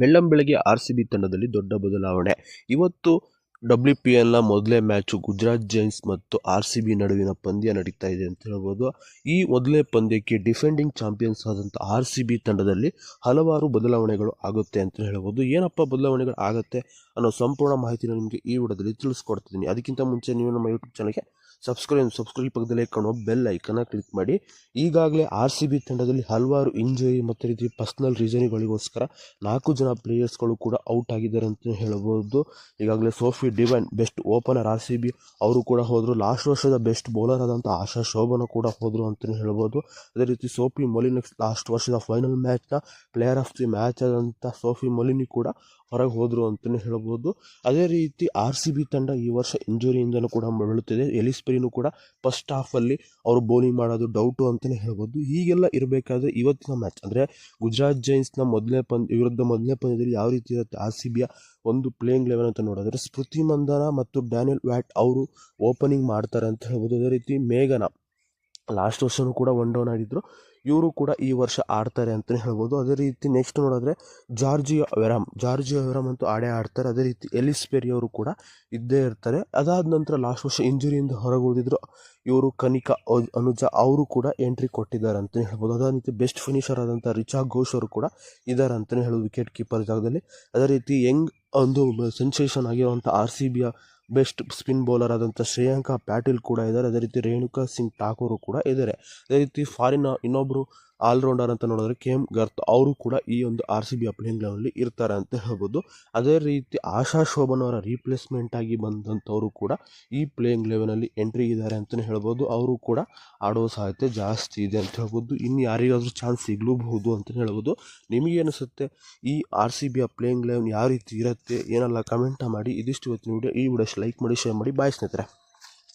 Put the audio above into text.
ಬೆಳ್ಳಂಬೆಳಗ್ಗೆ R C B ತಂಡದಲ್ಲಿ ದೊಡ್ಡ ಬದಲಾವಣೆ. ಇವತ್ತು ಡಬ್ಲ್ಯೂ ಪಿ ಎಲ್ನ ಮೊದಲೇ ಮ್ಯಾಚು ಗುಜರಾತ್ ಜೈನ್ಸ್ ಮತ್ತು ಆರ್ ಸಿ ಬಿ ನಡುವಿನ ಪಂದ್ಯ ನಡೀತಾ ಇದೆ ಅಂತ ಹೇಳ್ಬೋದು. ಈ ಮೊದಲನೇ ಪಂದ್ಯಕ್ಕೆ ಡಿಫೆಂಡಿಂಗ್ ಚಾಂಪಿಯನ್ಸ್ ಆದಂಥ ಆರ್ ಸಿ ಬಿ ತಂಡದಲ್ಲಿ ಹಲವಾರು ಬದಲಾವಣೆಗಳು ಆಗುತ್ತೆ ಅಂತ ಹೇಳ್ಬೋದು. ಏನಪ್ಪ ಬದಲಾವಣೆಗಳು ಆಗುತ್ತೆ ಅನ್ನೋ ಸಂಪೂರ್ಣ ಮಾಹಿತಿನ ನಿಮಗೆ ಈ ವಿಡಿಯೋದಲ್ಲಿ ತಿಳಿಸ್ಕೊಡ್ತಿದ್ದೀನಿ. ಅದಕ್ಕಿಂತ ಮುಂಚೆ ನೀವು ನಮ್ಮ ಯೂಟ್ಯೂಬ್ ಚಾನಲ್ಗೆ ಸಬ್ಸ್ಕ್ರೈಬ್ ಸಬ್ಸ್ಕ್ರೈಬ್ ಪಕ್ಕದಲ್ಲೇ ಕಾಣುವ ಬೆಲ್ ಐಕನ್ನ ಕ್ಲಿಕ್ ಮಾಡಿ. ಈಗಾಗಲೇ ಆರ್ ಸಿ ಬಿ ತಂಡದಲ್ಲಿ ಹಲವಾರು ಇಂಜುರಿ ಮತ್ತು ರೀತಿ ಪರ್ಸ್ನಲ್ ರೀಸನ್ಗಳಿಗೋಸ್ಕರ ನಾಲ್ಕು ಜನ ಪ್ಲೇಯರ್ಸ್ಗಳು ಕೂಡ ಔಟ್ ಆಗಿದ್ದಾರೆ ಅಂತ ಹೇಳ್ಬೋದು. ಈಗಾಗಲೇ Sophie Devine best opener R C B ಅವರು ಕೂಡ ಹೋದರು. ಲಾಸ್ಟ್ ವರ್ಷದ ಬೆಸ್ಟ್ ಬೌಲರ್ ಆದಂಥ ಆಶಾ ಶೋಭನ ಕೂಡ ಹೋದರು ಅಂತಲೇ ಹೇಳ್ಬೋದು. ಅದೇ ರೀತಿ ಸೋಫಿ ಮೊಲಿನಿಕ್ಸ್ ಲಾಸ್ಟ್ ವರ್ಷದ ಫೈನಲ್ ಮ್ಯಾಚ್ನ ಪ್ಲೇಯರ್ ಆಫ್ ದಿ ಮ್ಯಾಚ್ ಆದಂಥ ಸೋಫಿ ಮೊಲಿನಿ ಕೂಡ ಹೊರಗೆ ಹೋದರು ಅಂತಲೇ ಹೇಳ್ಬೋದು. ಅದೇ ರೀತಿ ಆರ್ ಸಿ ಬಿ ತಂಡ ಈ ವರ್ಷ ಇಂಜುರಿಯಿಂದಲೂ ಕೂಡ ಬಳಲುತ್ತಿದೆ ಎಲಿಸ್ಪೆರಿನೂ ಕೂಡ ಫಸ್ಟ್ ಹಾಫಲ್ಲಿ ಅವರು ಬೌಲಿಂಗ್ ಮಾಡೋದು ಡೌಟು ಅಂತಲೇ ಹೇಳ್ಬೋದು. ಹೀಗೆಲ್ಲ ಇರಬೇಕಾದ್ರೆ ಇವತ್ತಿನ ಮ್ಯಾಚ್ ಅಂದರೆ ಗುಜರಾತ್ ಜೈನ್ಸ್ನ ಮೊದಲನೇ ಪಂದ್ಯ ವಿರುದ್ಧ ಮೊದಲನೇ ಪಂದ್ಯದಲ್ಲಿ ಯಾವ ರೀತಿ ಇರುತ್ತೆ ಆರ್ ಸಿ ಬಿಯ ಒಂದು ಪ್ಲೇಯಿಂಗ್ ಲೆವೆಲ್ ಅಂತ ನೋಡಿದ್ರೆ ಸ್ಮೃತಿ ಮಂದನ ಮತ್ತು ಡ್ಯಾನಿಯಲ್ ವ್ಯಾಟ್ ಅವರು ಓಪನಿಂಗ್ ಮಾಡ್ತಾರೆ ಅಂತ ಹೇಳ್ಬೋದು. ಅದೇ ರೀತಿ ಮೇಘನ ಲಾಸ್ಟ್ ವರ್ಷವೂ ಕೂಡ ಒನ್ ಡೌನ್ ಆಡಿದ್ರು. ಇವರು ಕೂಡ ಈ ವರ್ಷ ಆಡ್ತಾರೆ ಅಂತಲೇ ಹೇಳ್ಬೋದು. ಅದೇ ರೀತಿ ನೆಕ್ಸ್ಟ್ ನೋಡಿದ್ರೆ ಜಾರ್ಜಿಯೋ ವೆರಾಮ್ ಜಾರ್ಜಿಯೋ ವೆರಾಮ್ ಅಂತೂ ಆಡೇ ಆಡ್ತಾರೆ. ಅದೇ ರೀತಿ ಎಲಿಸ್ ಪೆರಿ ಅವರು ಕೂಡ ಇದ್ದೇ ಇರ್ತಾರೆ. ಅದಾದ ನಂತರ ಲಾಸ್ಟ್ ವರ್ಷ ಇಂಜುರಿಯಿಂದ ಹೊರಗೆ ಉಳಿದಿದ್ರು ಇವರು ಕನಿಕಾ ಅನುಜ ಅನುಜಾ. ಅವರು ಕೂಡ ಎಂಟ್ರಿ ಕೊಟ್ಟಿದ್ದಾರೆ ಅಂತಲೇ ಹೇಳ್ಬೋದು. ಅದೇ ರೀತಿ ಬೆಸ್ಟ್ ಫಿನಿಷರ್ ಆದಂಥ ರಿಚಾ ಘೋಷ್ ಅವರು ಕೂಡ ಇದ್ದಾರೆ ಅಂತಲೇ ಹೇಳೋದು ವಿಕೆಟ್ ಕೀಪರ್ ಜಾಗದಲ್ಲಿ. ಅದೇ ರೀತಿ ಯಂಗ್ ಒಂದು ಸೆನ್ಸೇಷನ್ ಆಗಿರುವಂಥ ಆರ್ ಸಿ ಬಿಯ ಬೆಸ್ಟ್ ಸ್ಪಿನ್ ಬೌಲರ್ ಆದಂಥ ಶ್ರೇಯಾಂಕ ಪ್ಯಾಟೀಲ್ ಕೂಡ ಇದ್ದಾರೆ. ಅದೇ ರೀತಿ ರೇಣುಕಾ ಸಿಂಗ್ ಠಾಕೂರು ಕೂಡ ಇದ್ದಾರೆ. ಅದೇ ರೀತಿ ಫಾರಿನ್ ಇನ್ನೊಬ್ಬರು ಆಲ್ರೌಂಡರ್ ಅಂತ ನೋಡಿದ್ರೆ ಕೆ ಗರ್ತ್ ಅವರು ಕೂಡ ಈ ಒಂದು ಆರ್ ಸಿ ಬಿ ಅಪ್ಲಿಂಗ್ ಲೆವೆನಲ್ಲಿ ಇರ್ತಾರೆ ಅಂತ ಹೇಳ್ಬೋದು. ಅದೇ ರೀತಿ ಆಶಾ ಶೋಭನ್ ಅವರ ರೀಪ್ಲೇಸ್ಮೆಂಟ್ ಆಗಿ ಬಂದಂಥವರು ಕೂಡ ಈ ಪ್ಲೇಯಿಂಗ್ ಲೆವೆನಲ್ಲಿ ಎಂಟ್ರಿ ಇದ್ದಾರೆ ಅಂತಲೇ ಹೇಳ್ಬೋದು. ಅವರು ಕೂಡ ಆಡೋ ಸಾಧ್ಯತೆ ಜಾಸ್ತಿ ಇದೆ ಅಂತ ಹೇಳ್ಬೋದು. ಇನ್ನು ಯಾರಿಗಾದ್ರೂ ಚಾನ್ಸ್ ಸಿಗಲೂಬಹುದು ಅಂತ ಹೇಳ್ಬೋದು. ನಿಮಗೆ ಅನಿಸುತ್ತೆ ಈ R C B playing eleven ಯಾವ ರೀತಿ ಇರುತ್ತೆ ಏನೆಲ್ಲ ಕಮೆಂಟ ಮಾಡಿ. ಇದಿಷ್ಟು ಇವತ್ತಿನ ವಿಡಿಯೋ ಈ ವಿಡಿಯೋ ಲೈಕ್ ಮಾಡಿ ಶೇರ್ ಮಾಡಿ. ಬಾಯ್ ಸ್ನೇಹಿತರೆ.